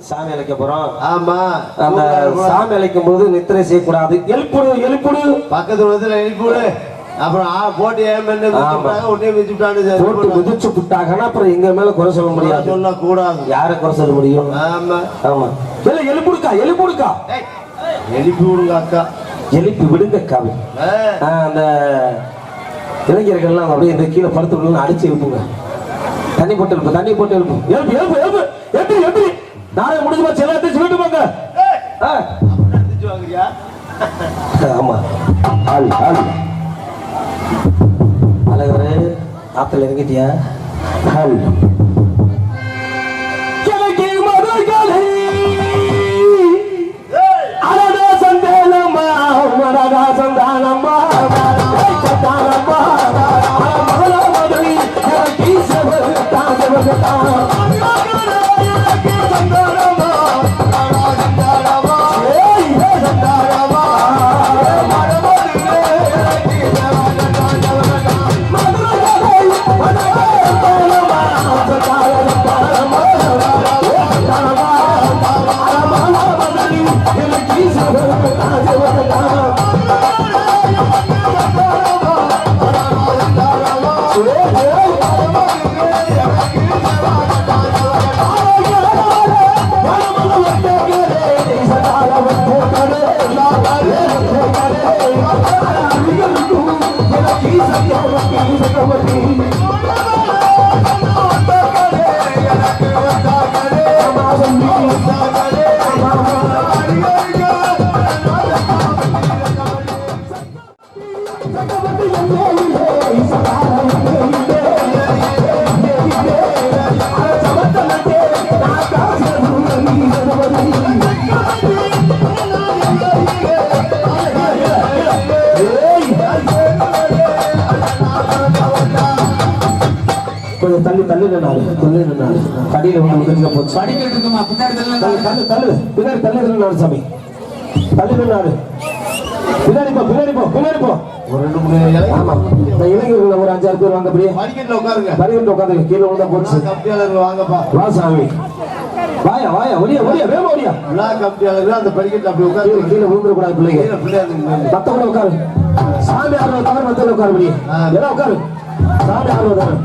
சாமி அழைக்க போறோம். ஆமா. அந்த சாமி அழைக்கும் போது நித்திரை செய்யக்கூடாது. எழுப்புடு எழுப்புடு. பக்கத்து வந்து எழுப்பிவிடு அப்புறம் ஆ போட்டு ஏன் பண்ணு ஆமா. உடனே வச்சுட்டான்னு போட்டு மிதிச்சு விட்டாங்கன்னா அப்புறம் எங்க மேல குறை சொல்ல முடியாது. சொல்ல கூடாது யாரை குறை சொல்ல முடியும்? ஆமா. ஆமா. இல்ல எழுப்புடுக்கா எழுப்புடுக்கா. ஏய், எழுப்பி விடுங்க அக்கா. எழுப்பி விடுங்க காவி ஆ, அந்த இளைஞர்கள்லாம் அப்படியே இந்த கீழே படுத்து விடணும் அடிச்சு எழுப்புங்க. தண்ணி போட்டு எழுப்பு தண்ணி போட்டு எழுப்பு. எழுப்பு எழுப்பு எழுப்பு. எழுப்பு எழுப்பு. நாளை முடிஞ்சு போச்சு எல்லாத்தையும் சொல்லிட்டு போங்க. ஆமா. ஆள் ஆள். அழகரே ஆத்துல இறங்கிட்டியா? ஆள். எனக்கு கொஞ்சம் தள்ளி தள்ளி நின்னாரு தள்ளி நின்னாரு. கடியில வந்து உதவிக்க போச்சு. தள்ளு. தள்ளு பின்னாடி தள்ளி நின்னாரு சாமி. தள்ளி நின்னாரு. பின்னாடி போ பின்னாடி போ பின்னாடி போ. ஒரு ரெண்டு மூணு ஆமா. இந்த இளைஞர்கள் ஒரு அஞ்சாறு பேர் வாங்க அப்படியே படிக்கட்டுல உட்காருங்க. கீழே விழுந்தா போச்சு. வாங்கப்பா. வா சாமி. வாயா வாயா ஒடியா ஒடியா வேமா ஒடியா விழா கம்பியாளர்கள் அந்த படிக்கட்டுல அப்படி உட்காரு கீழே விழுந்துட கூடாது பிள்ளைங்க. மத்த கூட உட்காரு. சாமி ஆர்வம் தவிர மத்த உட்காரு முடியும். எல்லாம் உட்காரு. சாமி ஆர்வம் தவிர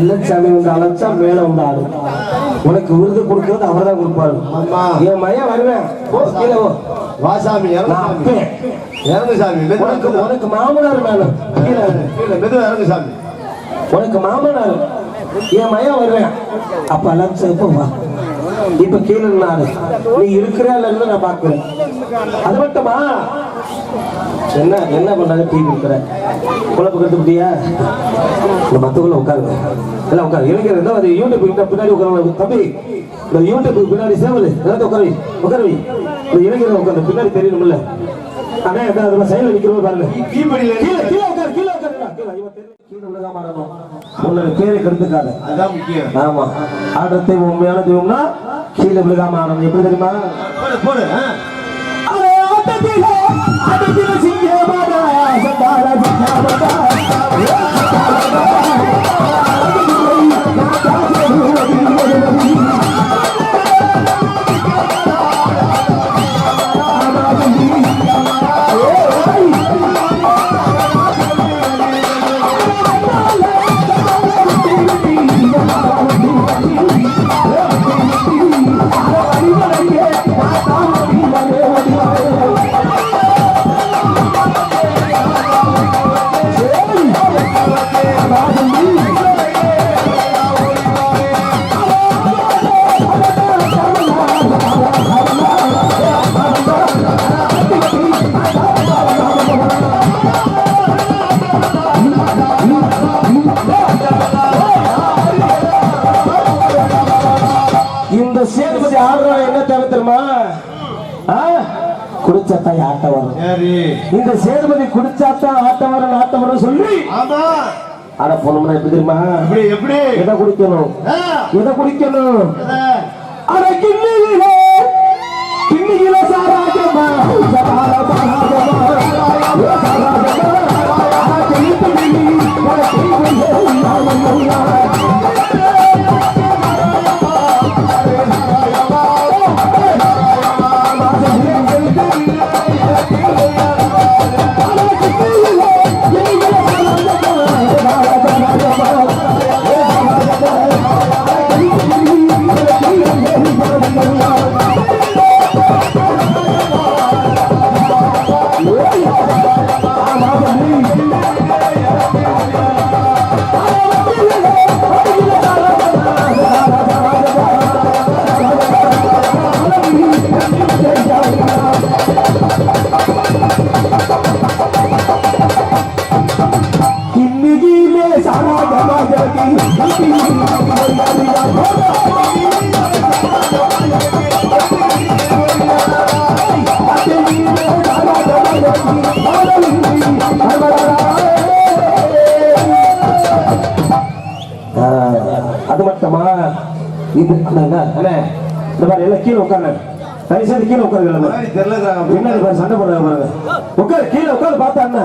வெள்ளச்சாமி உங்க அழைச்சா மேல ஆளு உனக்கு விருது கொடுக்கறது அவர் தான் கொடுப்பாரு. என் மையன் வருவேன். கீழே போ. வா சாமி இறங்கு நான் சாமி அப்பேன் இறங்கு சாமி மெதுவா உனக்கு. உனக்கு மாமனார் மேல. கீழே. இரு. கீழே மெதுவா இறங்கு சாமி உனக்கு மாமனார். என் மையன் வருவேன். அப்ப அழைச்ச இப்போ வா? இப்ப கீழே நாடு நீ இருக்கிறா இல்லைன்னு நான் பாக்குறேன் அது மட்டுமா? என்ன என்ன பண்ணாங்க டீ கொடுக்குற. குழப்ப கட்டுப்பட்டியா இந்த மத்தவங்கள உட்காருங்க. எல்லாம் உட்காரு இளைஞர் என்ன அது யூடியூப் பின்னாடி உட்காரு தம்பி இந்த யூடியூப் பின்னாடி சேவல். எல்லாத்தையும் உட்காரு வை, உட்காரு வை. இந்த இளைஞர் உட்காந்து பின்னாடி தெரியணும்ல. அண்ணா என்ன அதெல்லாம் சைடுல நிக்கிறோம் பாருங்க. கீழே கீழே உட்காரு கீழே ஆமா. ஆடுறதை உண்மையான தெய்வம்னா கீழே விழுகாம ஆடணும் எப்படி தெரியுமா? போடு போடு ஆ. ஆட்டத்திலே ஆட்டத்திலே சேதுபதி ஆடுறோம் என்ன தேவை தெரியுமா? குடிச்சாத்தான் ஆட்டம் இந்த சேதுபதி குடிச்சாத்தான் ஆட்டம் வரும் சொல்லி. ஆமா. ஆட போனோம்னா எப்படி தெரியுமா? எப்படி எதை குடிக்கணும்? எதை குடிக்கணும்? அட கிண்ணியில கிண்ணியில சாராஜமா அது மட்டுமா? இது அண்ணா இந்த மாதிரி எல்லாம் கீழே உட்காரு தயவு செய்து கீழே உட்காருங்க. பின்னாடி பாரு சண்டை போடுறாங்க பாருங்க. உட்காரு கீழே உட்காரு பார்த்தா அண்ணா.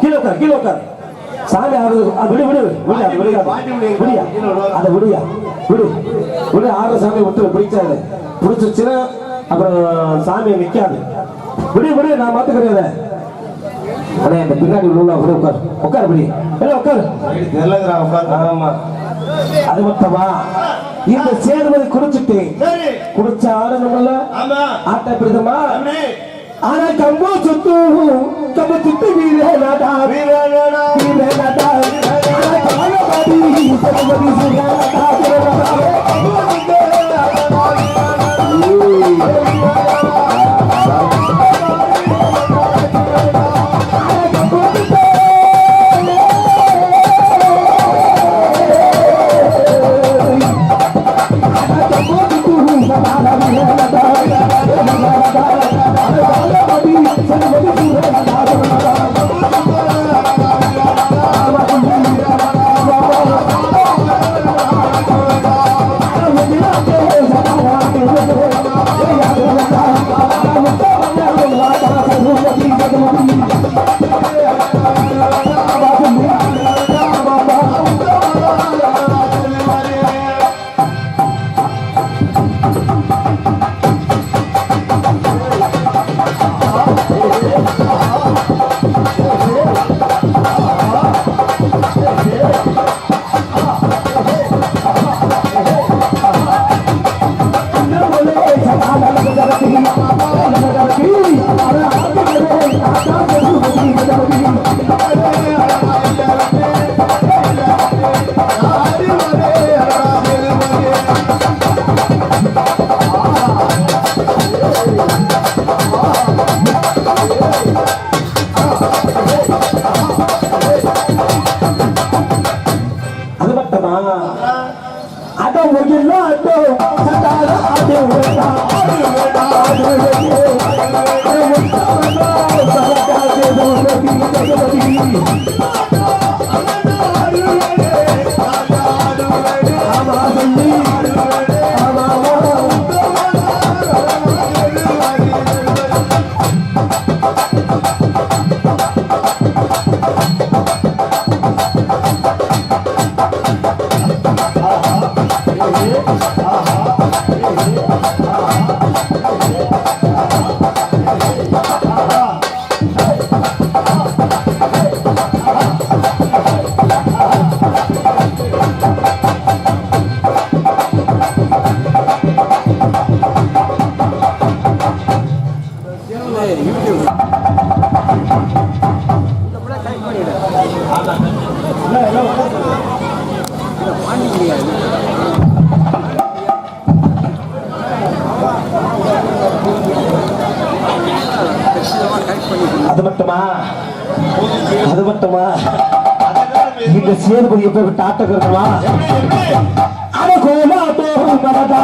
கீழே உட்காரு கீழே உட்காரு. சாமி ஆடுறது அது விடு விடு விடுயா. விடியா விடுவாங்க. அதை விடுயா. விடு. விடு ஆடுற சாமி விட்டு பிடிச்சாது பிடிச்சிச்சுன்னா அப்புறம் சாமி நிக்காது விடு விடு நான் மாத்துக்கிறேன் அண்ணே இந்த பின்னாடி உள்ள விடு உட்காரு. உட்காரு விடி. எல்லாம் உட்காரு. தெரியலங்கிறாங்க, உட்காருங்க. ஆமா அது மட்டுமா? இந்த சேர்வதை குடிச்சிட்டு குடிச்ச ஆடணும்ல ஆட்ட எப்படி? ஆனா கம்போ சுத்து கம்போ சுத்து வீரே நாடா. வீரே நாடா. காலபாடி சரபதி சுகாடா அது அட முகில அடோ சடால அடோ வேடா அடோ வேடா அடோ வேடா அடோ முத்தமனா சலகா தேவோ நபி ஜகபதி ஆமா சொல்லி மட்டுமா? அது மட்டுமா? இந்த சேதுபதி எப்ப விட்டு ஆட்டக்கிறதுமா அட கோலாட்டோ மலடா